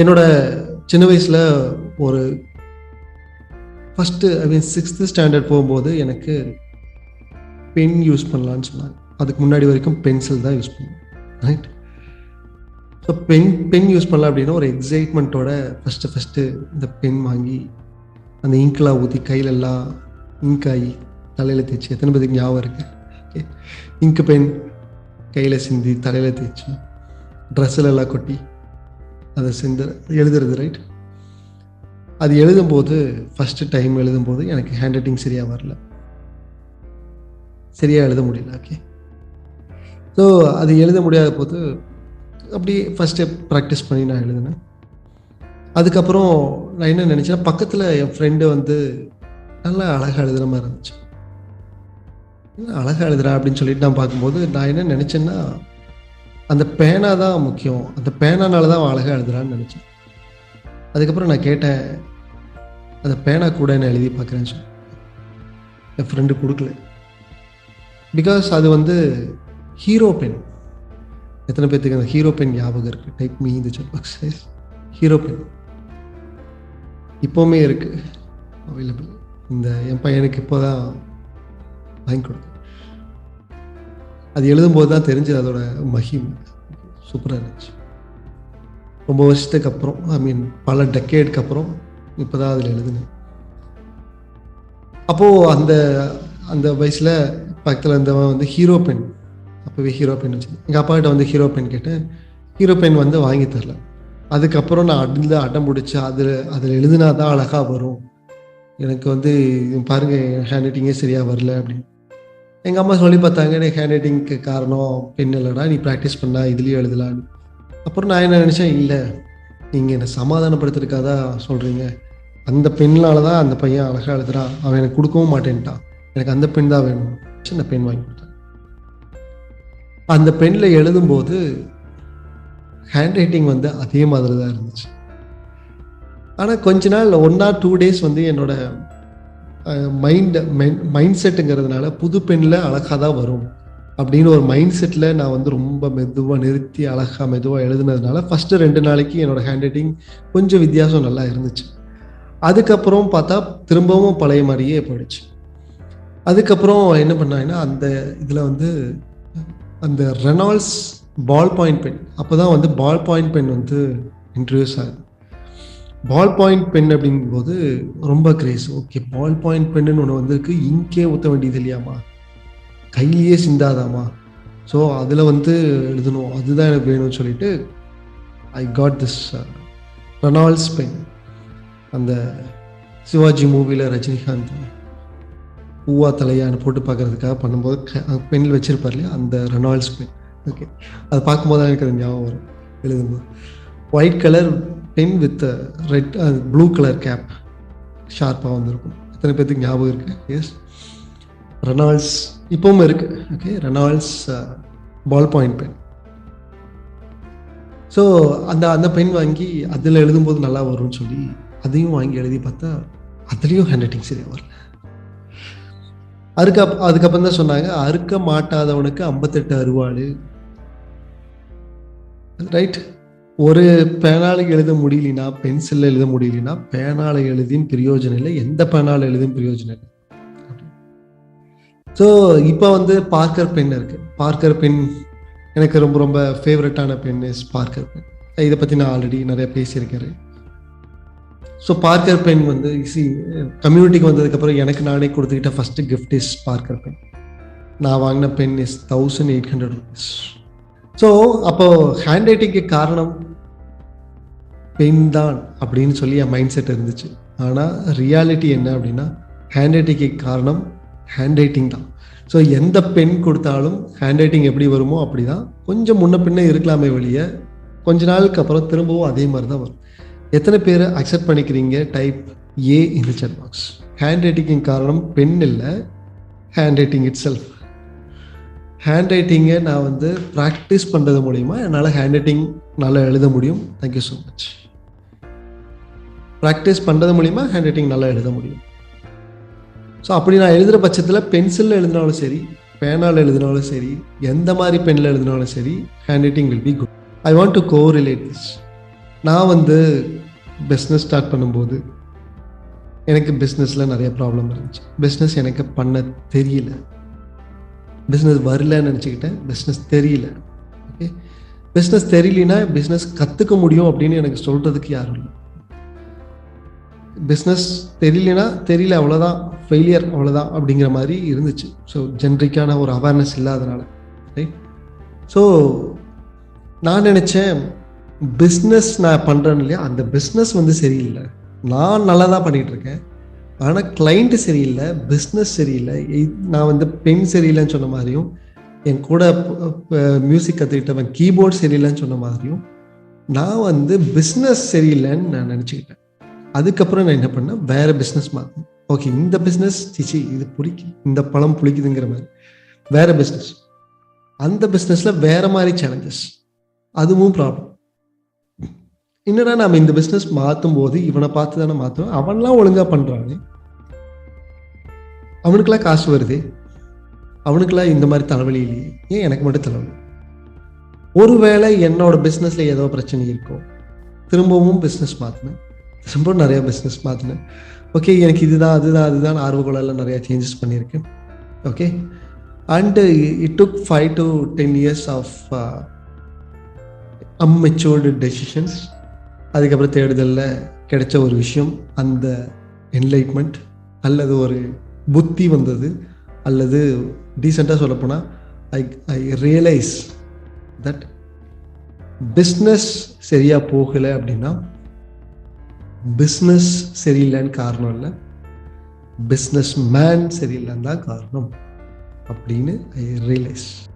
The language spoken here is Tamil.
என்னோட சின்ன வயசில் ஒரு first I mean sixth standard போகும்போது எனக்கு பென் யூஸ் பண்ணலான்னு சொன்னாங்க. அதுக்கு முன்னாடி வரைக்கும் பென்சில் தான் யூஸ் பண்ணுவேன். Right so pen pen use பண்ணலாம் அப்படின்னா ஒரு எக்ஸைட்மெண்ட்டோட ஃபஸ்ட்டு ஃபஸ்ட்டு இந்த பென் வாங்கி அந்த இங்க்லாம் ஊற்றி கையிலெல்லாம் இங்க் ஆகி தலையில் தேய்ச்சி எத்தனை பேருக்கு ஞாபகம் இருக்கு? ஓகே இங்கு பென் கையில் சிந்தி தலையில் தேய்ச்சி ட்ரெஸ்ஸில் எல்லாம் கொட்டி அதை செஞ்ச எழுதுறது ரைட் அது எழுதும்போது ஃபஸ்ட்டு டைம் எழுதும்போது எனக்கு ஹேண்ட் ரைட்டிங் சரியாக வரல. சரியாக எழுத முடியல ஓகே ஸோ அது எழுத முடியாத போது அப்படியே ஃபஸ்ட்டு ப்ராக்டிஸ் பண்ணி நான் எழுதினேன். அதுக்கப்புறம் நான் என்ன நினச்சேன்னா பக்கத்தில் என் ஃப்ரெண்டு வந்து நல்லா அழகாக எழுதுகிற மாதிரி இருந்துச்சு. அழகாக எழுதுறா அப்படின்னு சொல்லிட்டு நான் பார்க்கும்போது நான் என்ன நினச்சேன்னா அந்த பேனா தான் முக்கியம். அந்த பேனானால தான் அவன் அழகாக எழுதுறான்னு நினச்சேன். அதுக்கப்புறம் நான் கேட்டேன் அந்த பேனா கூட நான் எழுதி பார்க்குறேன்னு சொல்லி என் ஃப்ரெண்டு கொடுக்கல. பிகாஸ் அது வந்து ஹீரோ பென் எத்தனை பேர்த்துக்கு அந்த ஹீரோ பென் ஞாபகம் இருக்குது டைப் மீ இந்த செட் பாக்ஸ் ஹீரோ பென் இப்போவுமே இருக்குது அவைலபிள் இந்த என் பையனுக்கு இப்போ தான் வாங்கி கொடுத்தேன். அது எழுதும்போது தான் தெரிஞ்சது அதோட மகிம். சூப்பராக இருந்துச்சு. ரொம்ப வருஷத்துக்கு அப்புறம் ஐ மீன் பல டெக்கேடுக்கு அப்புறம் இப்போ தான் அதில் எழுதுனேன். அப்போது அந்த அந்த வயசில் பக்கத்தில் இருந்தவன் வந்து ஹீரோ பென் அப்போவே ஹீரோ பென் வச்சு எங்கள் அப்பா கிட்ட வந்து ஹீரோ பென் கேட்டேன். ஹீரோ பென் வந்து வாங்கி தரல. அதுக்கப்புறம் நான் அடிந்து அடம் பிடிச்சி அதில் அதில் எழுதினா தான் அழகாக வரும். எனக்கு வந்து பாருங்கள் ஹேண்ட் ரைட்டிங்கே சரியாக வரல அப்படின்னு. எங்கள் அம்மா சொல்லி பார்த்தாங்க நீ ஹேண்ட் ரைட்டிங்க்கு காரணம் பெண் இல்லைடா நீ ப்ராக்டிஸ் பண்ணா இதுலேயும் எழுதலான்னு அப்புறம் நான் என்ன நினச்சேன் இல்லை நீங்கள் என்னை சமாதானப்படுத்திருக்காதா சொல்கிறீங்க அந்த பெண்ணால தான் அந்த பையன் அழகாக எழுதுறான் அவன் எனக்கு கொடுக்கவும் மாட்டேன்ட்டான். எனக்கு அந்த பெண் தான் வேணும். சின்ன பெண் வாங்கி கொடுத்தேன். அந்த பெண்ணில் எழுதும்போது ஹேண்ட் ரைட்டிங் வந்து அதே மாதிரி தான் இருந்துச்சு. ஆனால் கொஞ்ச நாள் ஒன் ஆர் டூ டேஸ் வந்து என்னோட மைண்ட் மைண்ட் செட்டுங்கிறதுனால புது பெண்ணில் அழகாக தான் வரும். அப்படின்னு ஒரு மைண்ட் செட்டில் நான் வந்து ரொம்ப மெதுவாக நிறுத்தி அழகாக மெதுவாக எழுதுனதுனால ஃபஸ்ட்டு ரெண்டு நாளைக்கு என்னோடய ஹேண்ட் ரைட்டிங் கொஞ்சம் வித்தியாசம் நல்லா இருந்துச்சு. அதுக்கப்புறம் பார்த்தா திரும்பவும் பழைய மாதிரியே போயிடுச்சு. அதுக்கப்புறம் என்ன பண்ணாங்கன்னா அந்த இதில் வந்து அந்த ரெனால்ட்ஸ் பால் பாயிண்ட் பென் அப்போ தான் வந்து பால் பாயிண்ட் பென் வந்து இன்ட்ரடியூஸ் ஆகுது. பால் பாயிண்ட் பென் அப்படிங்கும்போது ரொம்ப craze okay ball point pen ஒன்று வந்திருக்கு. இங்கே ஊற்ற வேண்டியது இல்லையாமா கையிலேயே சிந்தாதாமா ஸோ அதில் வந்து எழுதணும். அதுதான் எனக்கு வேணும்னு சொல்லிட்டு I got this Reynolds pen அந்த சிவாஜி மூவியில் ரஜினிகாந்த் பூவா தலையான்னு போட்டு பார்க்கறதுக்காக பண்ணும்போது பெண்ணில் வச்சிருப்பார் இல்லையா? அந்த ரெனால்ட்ஸ் பென் ஓகே அதை பார்க்கும்போது தான் எனக்கு அது ஞாபகம் வரும் எழுதும்போது. White colour pen with red blue colour cap ஷார்ப்பாக வந்திருக்கும். எத்தனை பேர்த்துக்கு ஞாபகம் இருக்குது எஸ் ரெனால்ட்ஸ் இப்போவும் இருக்குது okay Reynolds ball point pen so அந்த அந்த பென் வாங்கி அதில் எழுதும்போது நல்லா வரும்னு சொல்லி அதையும் வாங்கி எழுதி பார்த்தா அதுலேயும் ஹேண்ட் ரைட்டிங் சரியாக வரல. அறுக்க அதுக்கப்புறம் தான் சொன்னாங்க அறுக்க மாட்டாதவனுக்கு ஐம்பத்தெட்டு அறுவாள் ரைட் ஒரு பேனால எழுத முடியலனா பென்சிலில் எழுத முடியலனா பேனால எழுதியும் பிரயோஜனம் இல்லை. எந்த பேனால எழுதியும் பிரயோஜனம் இல்லை. ஸோ இப்போ வந்து பார்க்கர் பென் இருக்கு. பார்க்கர் பென் எனக்கு ரொம்ப ரொம்ப ஃபேவரட்டான பென் இஸ் பார்க்கர் பென். இதை பற்றி நான் ஆல்ரெடி நிறைய பேசியிருக்கிறேன் ஸோ பார்க்கர் பென் வந்து இசி கம்யூனிட்டிக்கு வந்ததுக்கப்புறம் எனக்கு நானே கொடுத்துக்கிட்ட first gift is Parker pen. நான் வாங்கின pen is thousand eight hundred rupees so அப்போது ஹேண்ட் ரைட்டிங்க்கு காரணம் பென் தான் அப்படின்னு சொல்லி என் மைண்ட் செட் இருந்துச்சு. ஆனால் ரியாலிட்டி என்ன அப்படின்னா ஹேண்ட் ரைட்டிங்க்கு காரணம் ஹேண்ட் ரைட்டிங் தான். ஸோ எந்த பென் கொடுத்தாலும் ஹேண்ட் ரைட்டிங் எப்படி வருமோ அப்படி தான் கொஞ்சம் முன்ன பின்ன இருக்கலாமே வெளியே கொஞ்ச நாளுக்கு அப்புறம் திரும்பவும் அதே மாதிரி தான் வரும். எத்தனை பேர் அக்செப்ட் பண்ணிக்கிறீங்க? டைப் ஏ இந்த செட் பாக்ஸ் ஹேண்ட் ரைட்டிங்கின் காரணம் பென் இல்லை handwriting itself hand ரைட்டிங்கை நான் வந்து ப்ராக்டிஸ் பண்ணுறது மூலிமா என்னால் ஹேண்ட் ரைட்டிங் நல்லா எழுத முடியும். தேங்க்யூ ஸோ மச் ப்ராக்டிஸ் பண்ணுறது மூலிமா ஹேண்ட் ரைட்டிங் நல்லா எழுத முடியும். ஸோ அப்படி நான் எழுதுகிற பட்சத்தில் பென்சிலில் எழுதினாலும் சரி பேனால் எழுதினாலும் சரி எந்த மாதிரி பெனில் எழுதினாலும் சரி handwriting will be good I want to go relate this நான் வந்து பிஸ்னஸ் ஸ்டார்ட் பண்ணும்போது எனக்கு பிஸ்னஸில் நிறைய ப்ராப்ளம் இருந்துச்சு. பிஸ்னஸ் எனக்கு பண்ண தெரியல. பிஸ்னஸ் வரலன்னு நினச்சிக்கிட்டேன். பிஸ்னஸ் தெரியல. ஓகே பிஸ்னஸ் தெரியலனா பிஸ்னஸ் கற்றுக்க முடியும் அப்படின்னு எனக்கு சொல்கிறதுக்கு யாரும் இல்லை. பிஸ்னஸ் தெரியலனா தெரியல அவ்வளோதான் ஃபெயிலியர் அவ்வளோதான் அப்படிங்கிற மாதிரி இருந்துச்சு. ஸோ ஜென்ரிக்கான ஒரு அவேர்னஸ் இல்லாதனால. ரைட் ஸோ நான் நினச்சேன் பிஸ்னஸ் நான் பண்ணுறேன் இல்லையா அந்த பிஸ்னஸ் வந்து சரியில்லை. நான் நல்லா தான் பண்ணிகிட்டு இருக்கேன். ஆனால் கிளைண்ட்டு சரியில்லை பிஸ்னஸ் சரியில்லை. நான் வந்து பெண் சரியில்லைன்னு சொன்ன மாதிரியும் என் கூட மியூசிக் கற்றுக்கிட்டவன் கீபோர்ட் சரியில்லைன்னு சொன்ன மாதிரியும் நான் வந்து பிஸ்னஸ் சரியில்லைன்னு நான் நினச்சிக்கிட்டேன். அதுக்கப்புறம் நான் என்ன பண்ணேன்? வேற பிஸ்னஸ் மாற்றேன் ஓகே இந்த பிஸ்னஸ் சிச்சி இது புளிக்கு இந்த பழம் புளிக்குதுங்கிற மாதிரி. வேற பிஸ்னஸ் அந்த பிஸ்னஸில் வேற மாதிரி சேலஞ்சஸ் அதுவும் ப்ராப்ளம் என்னடா நம்ம இந்த பிஸ்னஸ் மாற்றும் போது இவனை பார்த்து தானே மாற்றுவோம் அவன்லாம் ஒழுங்காக பண்ணுறானே அவனுக்கெல்லாம் காசு வருது. அவனுக்கெல்லாம் இந்த மாதிரி தலைவலி இல்லையே. ஏன் எனக்கு மட்டும் தலைவலி? ஒருவேளை என்னோட பிஸ்னஸில் ஏதோ பிரச்சனை இருக்கும் திரும்பவும் பிஸ்னஸ் மாற்றினேன் ரொம்ப நிறையா பிஸ்னஸ் மாற்றினேன் ஓகே எனக்கு இதுதான் அதுதான் அதுதான் ஆர்வக்குழலாம் நிறையா சேஞ்சஸ் பண்ணியிருக்கேன். Okay and it took five to ten years of immatured decisions அதுக்கப்புறம் தேடுதலில் கிடைச்ச ஒரு விஷயம் அந்த என்லைட்மெண்ட் அல்லது ஒரு புத்தி வந்தது. அல்லது டீசெண்டாக சொல்லப்போனால் I I realize that business சரியாக போகலை அப்படின்னா பிஸ்னஸ் சரியில்லைன்னு காரணம் இல்லை பிஸ்னஸ் மேன் சரியில்லைன்னு தான் காரணம். அப்படின்னு ஐ ரியலைஸ்